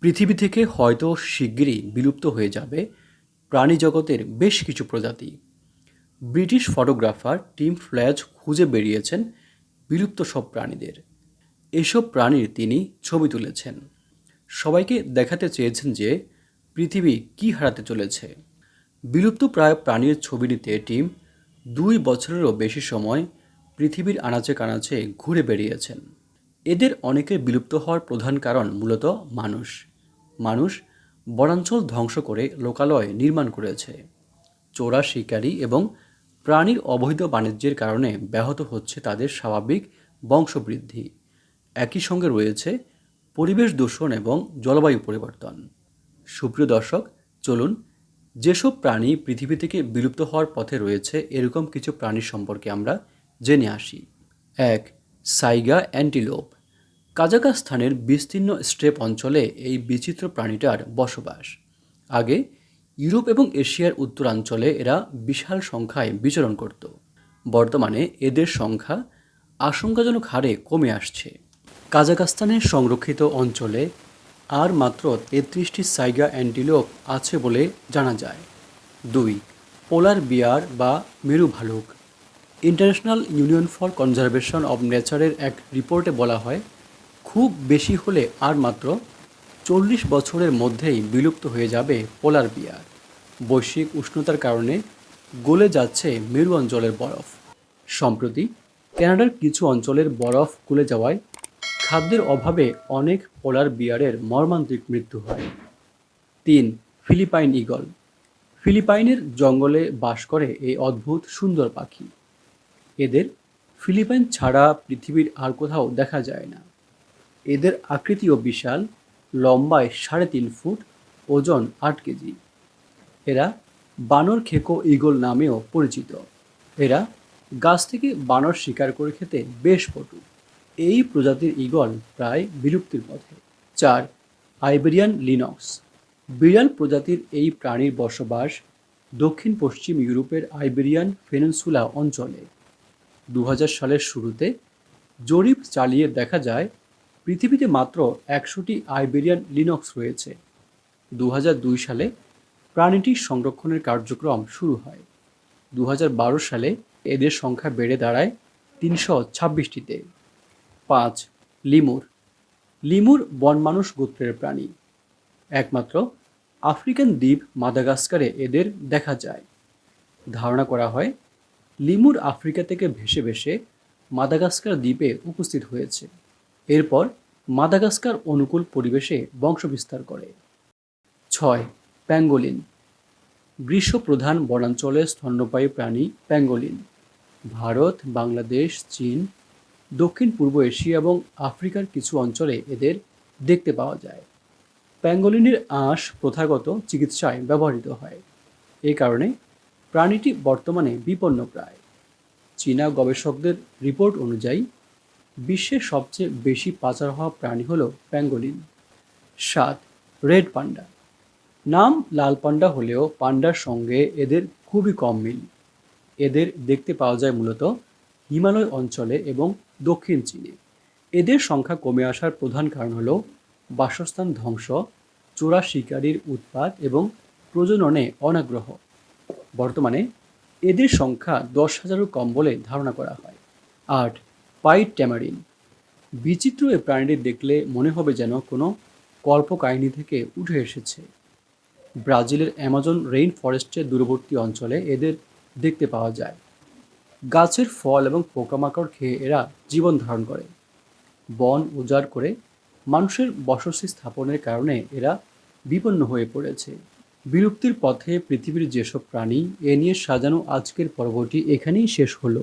পৃথিবী থেকে হয়তো শিগগিরই বিলুপ্ত হয়ে যাবে প্রাণী জগতের বেশ কিছু প্রজাতি। ব্রিটিশ ফটোগ্রাফার টিম ফ্ল্যাজ খুঁজে বেরিয়েছেন বিলুপ্ত সব প্রাণীদের। এসব প্রাণীর তিনি ছবি তুলেছেন। সবাইকে দেখাতে চেয়েছেন যে পৃথিবী কি হারাতে চলেছে। বিলুপ্ত প্রায় প্রাণীর ছবি নিতে টিম দুই বছরেরও বেশি সময় পৃথিবীর আনাচে কানাচে ঘুরে বেরিয়েছেন এদের অনেকের বিলুপ্ত হওয়ার প্রধান কারণ মূলত মানুষ। মানুষ বনাঞ্চল ধ্বংস করে লোকালয় নির্মাণ করেছে। চোরা শিকারী এবং প্রাণীর অবৈধ বাণিজ্যের কারণে ব্যাহত হচ্ছে তাদের স্বাভাবিক বংশবৃদ্ধি। একই সঙ্গে রয়েছে পরিবেশ দূষণ এবং জলবায়ু পরিবর্তন। সুপ্রিয় দর্শক, চলুন যেসব প্রাণী পৃথিবী থেকে বিলুপ্ত হওয়ার পথে রয়েছে এরকম কিছু প্রাণীর সম্পর্কে আমরা জেনে আসি। এক, সাইগা অ্যান্টিলোপ। কাজাকাস্তানের বিস্তীর্ণ স্টেপ অঞ্চলে এই বিচিত্র প্রাণীটার বসবাস। আগে ইউরোপ এবং এশিয়ার উত্তরাঞ্চলে এরা বিশাল সংখ্যায় বিচরণ করত। বর্তমানে এদের সংখ্যা আশঙ্কাজনক হারে কমে আসছে। কাজাকাস্তানের সংরক্ষিত অঞ্চলে আর মাত্র তেত্রিশটি সাইগা অ্যান্টিলোপ আছে বলে জানা যায়। দুই, পোলার বিয়ার বা মেরু ভালুক International Union for Conservation of নেচারের এক রিপোর্টে বলা হয় খুব বেশি হলে আর মাত্র চল্লিশ বছরের মধ্যেই বিলুপ্ত হয়ে যাবে পোলার বিয়ার। বৈশ্বিক উষ্ণতার কারণে গলে যাচ্ছে মেরু অঞ্চলের বরফ। সম্প্রতি কানাডার কিছু অঞ্চলের বরফ গলে যাওয়ায় খাদ্যের অভাবে অনেক পোলার বিয়ারের মর্মান্তিক মৃত্যু হয়। তিন, ফিলিপাইন ঈগল। ফিলিপাইনের জঙ্গলে বাস করে এই অদ্ভুত সুন্দর পাখি। এদের ফিলিপাইন ছাড়া পৃথিবীর আর কোথাও দেখা যায় না। এদের আকৃতিও বিশাল, লম্বায় সাড়ে তিন ফুট, ওজন আট কেজি। এরা বানর খেকো ঈগল নামেও পরিচিত। এরা গাছ থেকে বানর শিকার করে খেতে বেশ পটু। এই প্রজাতির ঈগল প্রায় বিলুপ্তির পথে। চার, আইবেরিয়ান লিনক্স। বিড়াল প্রজাতির এই প্রাণীর বসবাস দক্ষিণ পশ্চিম ইউরোপের আইবেরিয়ান ফেনেন্সুলা অঞ্চলে। দু হাজার সালের শুরুতে জরিপ চালিয়ে দেখা যায় পৃথিবীতে মাত্র একশোটি আইবেরিয়ান লিনক্স রয়েছে। দু হাজার দুই সালে প্রাণীটির সংরক্ষণের কার্যক্রম শুরু হয়। দু হাজার বারো সালে এদের সংখ্যা বেড়ে দাঁড়ায় তিনশো ছাব্বিশটিতে। পাঁচ, লিমুর। লিমুর বনমানুষ গোত্রের প্রাণী। একমাত্র আফ্রিকান দ্বীপ মাদাগাস্কারে এদের দেখা যায়। ধারণা করা হয়, লিমুর আফ্রিকা থেকে ভেসে ভেসে মাদাগাস্কার দ্বীপে উপস্থিত হয়েছে। এরপর মাদাগাস্কার অনুকূল পরিবেশে বংশবিস্তার করে। ছয়, প্যাঙ্গোলিন। গ্রীষ্মপ্রধান বনাঞ্চলে স্তন্যপায়ী প্রাণী প্যাঙ্গোলিন। ভারত, বাংলাদেশ, চীন, দক্ষিণ পূর্ব এশিয়া এবং আফ্রিকার কিছু অঞ্চলে এদের দেখতে পাওয়া যায়। প্যাঙ্গোলিনের আঁশ প্রথাগত চিকিৎসায় ব্যবহৃত হয়। এই কারণে প্রাণীটি বর্তমানে বিপন্ন প্রায় চীনা গবেষকদের রিপোর্ট অনুযায়ী বিশ্বের সবচেয়ে বেশি পাচার হওয়া প্রাণী হল প্যাঙ্গোলিন। সাত, রেড পান্ডা। নাম লাল পান্ডা হলেও পান্ডার সঙ্গে এদের খুবই কম মিল। এদের দেখতে পাওয়া যায় মূলত হিমালয় অঞ্চলে এবং দক্ষিণ চীনে। এদের সংখ্যা কমে আসার প্রধান কারণ হল বাসস্থান ধ্বংস, চোরা শিকারীর উৎপাত এবং প্রজননে অনাগ্রহ। বর্তমানে এদের সংখ্যা দশ হাজারও কম বলে ধারণা করা হয়। আট পাইট ট্যামারিন। বিচিত্র এ প্রাণীটি দেখলে মনে হবে যেন কোনো কল্পকাহিনী থেকে উঠে এসেছে। ব্রাজিলের অ্যামাজন রেইন ফরেস্টের দূরবর্তী অঞ্চলে এদের দেখতে পাওয়া যায়। গাছের ফল এবং পোকামাকড় খেয়ে এরা জীবন ধারণ করে। বন উজাড় করে মানুষের বসতি স্থাপনের কারণে এরা বিপন্ন হয়ে পড়েছে। বিলুপ্তির পথে পৃথিবীর যেসব প্রাণী এ নিয়ে সাজানো আজকের পর্বটি এখানেই শেষ হলো।